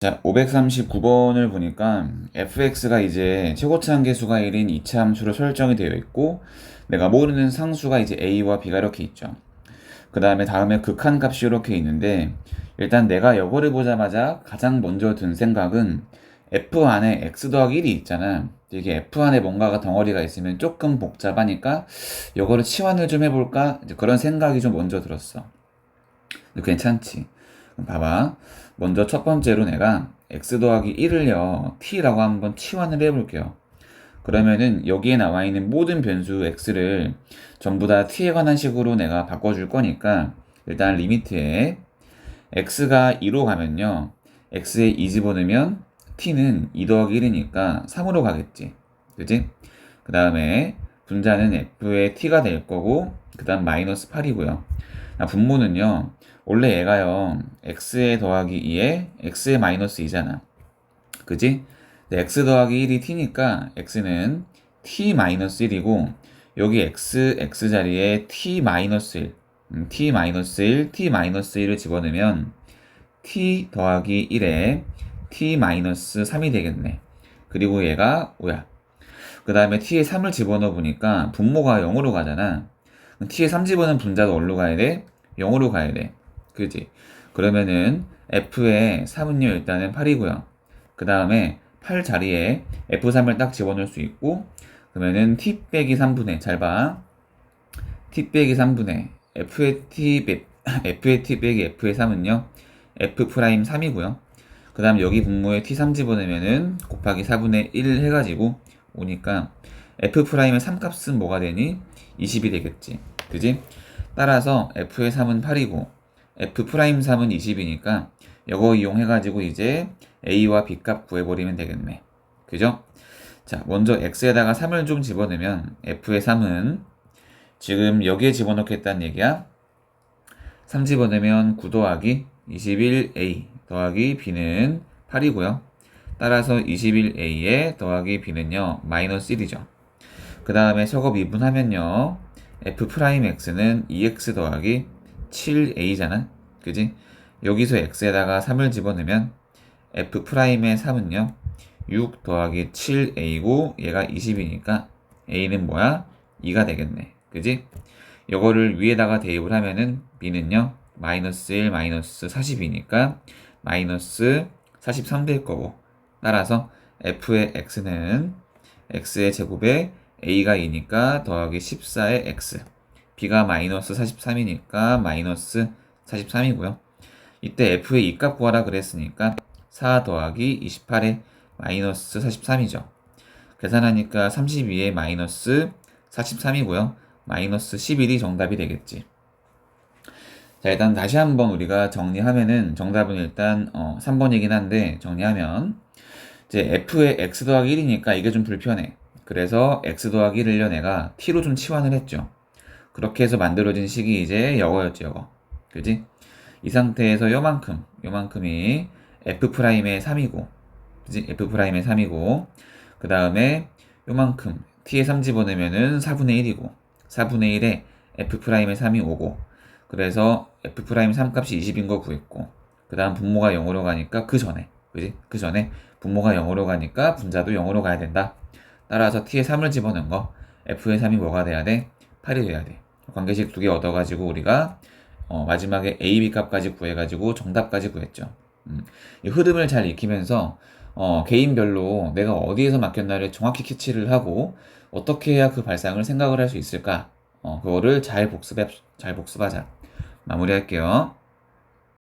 자, 539번을 보니까 fx가 이제 최고차 한계수가 1인 이차 함수로 설정이 되어 있고 내가 모르는 상수가 이제 a와 b가 이렇게 있죠. 그 다음에 다음에 극한 값이 이렇게 있는데 일단 내가 이거를 보자마자 가장 먼저 든 생각은 f 안에 x 더하기 1이 있잖아. 이게 f 안에 뭔가가 덩어리가 있으면 조금 복잡하니까 이거를 치환을 좀 해볼까? 그런 생각이 좀 먼저 들었어. 괜찮지. 봐봐. 먼저 첫 번째로 내가 x 더하기 1을요, t라고 한번 치환을 해볼게요. 그러면은 여기에 나와 있는 모든 변수 x를 전부 다 t에 관한 식으로 내가 바꿔줄 거니까 일단 리미트에 x가 2로 가면요, x에 2 집어넣으면 t는 2 더하기 1이니까 3으로 가겠지. 그지? 그 다음에 분자는 f의 t가 될 거고, 그 다음 마이너스 8이고요. 분모는요, 원래 얘가요, x에 더하기 2에 x에 마이너스 2잖아. 그지? 네, x 더하기 1이 t니까 x는 t 마이너스 1이고, 여기 x, x 자리에 t 마이너스 1, 음, t 마이너스 1, t 마이너스 1을 집어넣으면 t 더하기 1에 t 마이너스 3이 되겠네. 그리고 얘가 5야. 그 다음에 t에 3을 집어넣어 보니까 분모가 0으로 가잖아. T에 3 집어넣은 분자도 어디로 가야 돼? 0으로 가야 돼. 그지? 그러면은 f의 3은요 일단은 8이고요. 그 다음에 8 자리에 f3을 딱 집어넣을 수 있고 그러면은 t 빼기 3분의 잘 봐. t 빼기 3분의 f의 t 빼, f의 t 빼기 f의 3은요 f 프라임 3이고요. 그 다음 여기 분모에 t3 집어넣으면은 곱하기 4분의 1 해가지고 오니까 f 프라임의 3 값은 뭐가 되니? 20이 되겠지. 그지? 따라서 f의 3은 8이고 f 프라임 3은 20이니까 이거 이용해가지고 이제 a와 b 값 구해버리면 되겠네. 그죠? 자, 먼저 x에다가 3을 좀 집어넣으면 f의 3은 지금 여기에 집어넣겠다는 얘기야. 3 집어넣으면 9 더하기 21a 더하기 b는 8이고요. 따라서 21a에 더하기 b는요, 마이너스 1이죠. 그 다음에 저거 미분하면요, f 프라임 x는 2x 더하기 7a잖아. 그지? 여기서 x에다가 3을 집어넣으면 f 프라임의 3은요. 6 더하기 7a고 얘가 20이니까 a는 뭐야? 2가 되겠네. 그지? 요거를 위에다가 대입을 하면은 b는요. 마이너스 1 마이너스 40이니까 마이너스 43 될 거고 따라서 f의 x는 x의 제곱에 a가 2니까 더하기 14의 x b가 마이너스 43이니까 마이너스 43이고요. 이때 f의 이값 구하라 그랬으니까 4 더하기 28에 마이너스 43이죠. 계산하니까 32에 마이너스 43이고요. 마이너스 11이 정답이 되겠지. 자, 일단 다시 한번 우리가 정리하면은 정답은 일단 어, 3번이긴 한데 정리하면 이제 f의 x 더하기 1이니까 이게 좀 불편해. 그래서 x 더하기 1을 내가 t로 좀 치환을 했죠. 그렇게 해서 만들어진 식이 이제 여거였죠, 여거. 그지? 이 상태에서 요만큼, 요만큼이 f 프라임의 3이고, 그지? f 프라임의 3이고, 그 다음에 요만큼 t에 3 집어넣으면은 4분의 1이고, 4분의 1에 f 프라임의 3이 오고, 그래서 f 프라임 3 값이 20인 거 구했고, 그 다음 분모가 0으로 가니까 그 전에, 그지? 그 전에 분모가 0으로 가니까 분자도 0으로 가야 된다. 따라서 t에 3을 집어넣은 거, f의 3이 뭐가 돼야 돼? 8이 돼야 돼. 관계식 두 개 얻어가지고 우리가 어, 마지막에 a, b 값까지 구해가지고 정답까지 구했죠. 음, 이 흐름을 잘 익히면서 어, 개인별로 내가 어디에서 막혔나를 정확히 캐치를 하고 어떻게 해야 그 발상을 생각을 할 수 있을까? 어, 그거를 잘 복습해, 잘 복습하자. 마무리할게요.